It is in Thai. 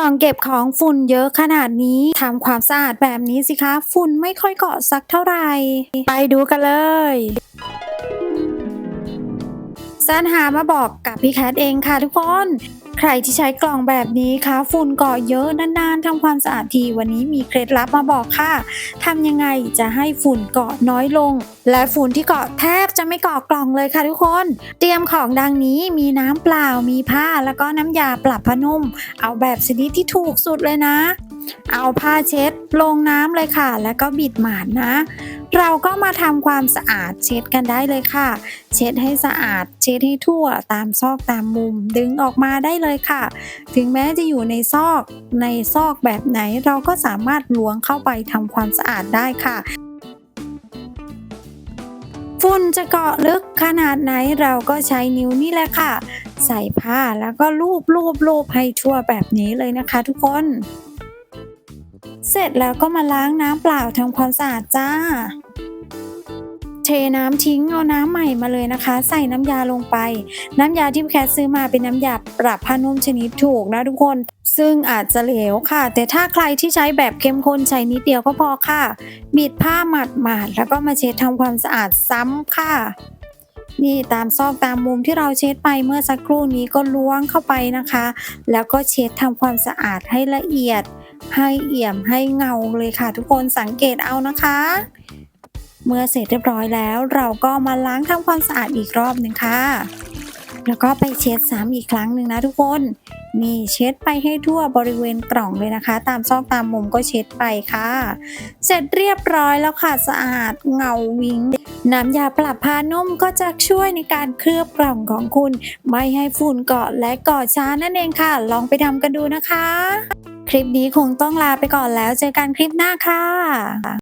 ล่องเก็บของฝุ่นเยอะขนาดนี้ทำความสะอาดแบบนี้สิคะ ฝุ่นไม่ค่อยเกาะสักเท่าไหร่ ไปดูกันเลย สันหามาบอกกับพี่แคทเองค่ะทุกคน ใครที่ใช้กล่องแบบนี้คะฝุ่นเกาะเยอะนานๆทำความสะอาดทีวันนี้มีเคล็ดลับมาบอกค่ะทำยังไงจะให้ฝุ่นเกาะน้อยลง และฝุ่นที่เกาะแทบจะไม่เกาะกล่องเลยค่ะทุกคน เตรียมของดังนี้มีน้ำเปล่ามีผ้าแล้วก็น้ำยาปรับผ้านุ่ม เอาแบบชนิดที่ถูกสุดเลยนะ เอาผ้าเช็ดลงน้ำเลยค่ะ แล้วก็บิดหมาดนะ เราก็มาทำความสะอาดเช็ดกันได้เลยค่ะ เช็ดให้สะอาด เช็ดให้ทั่วตามซอกตามมุม ดึงออกมาได้เลยค่ะ ถึงแม้จะอยู่ในซอกในซอกแบบไหนเราก็สามารถล้วงเข้าไปทำความสะอาดได้ค่ะฝุ่นจะเกาะลึกขนาดไหนเราก็ใช้นิ้วนี่แหละค่ะ ใส่ผ้าแล้วก็ลูบลูบลูบให้ทั่วแบบนี้เลยนะคะทุกคน เสร็จแล้วก็มาล้างน้ำเปล่าทำความสะอาดจ้า เทน้ำทิ้งเอาน้ำใหม่มาเลยนะคะ ใส่น้ำยาลงไป น้ำยาที่แคทซื้อมาเป็นน้ำยาปรับผ้านุ่มชนิดถูกนะทุกคน ซึ่งอาจจะเหลวค่ะ แต่ถ้าใครที่ใช้แบบเข้มข้นใช้นิดเดียวก็พอค่ะ บิดผ้าหมาดๆแล้วก็มาเช็ดทำความสะอาดซ้ำค่ะนี่ตามซอกตามมุมที่เราเช็ดไปเมื่อสักครู่นี้ก็ล้วงเข้าไปนะคะ แล้วก็เช็ดทำความสะอาดให้ละเอียด ให้เอี่ยมให้เงาเลยค่ะ ทุกคนสังเกตเอานะคะ เมื่อเสร็จเรียบร้อยแล้ว เราก็มาล้างทำความสะอาดอีกรอบหนึ่งค่ะ แล้วก็ไปเช็ดซ้ำอีกครั้งหนึ่งนะทุกคนนี่เช็ดไปให้ทั่วบริเวณกล่องเลยนะคะ ตามซอกตามมุมก็เช็ดไปค่ะ เสร็จเรียบร้อยแล้วค่ะสะอาดเงาวิงน้ำยาปรับผ้านุ่มก็จะช่วยในการเคลือบกล่องของคุณ ไม่ให้ฝุ่นเกาะและเกาะช้านั่นเองค่ะ ลองไปทำกันดูนะคะ ลิปนี้คงต้องลาไปก่อนแล้ว เจอกันคลิปหน้าค่ะ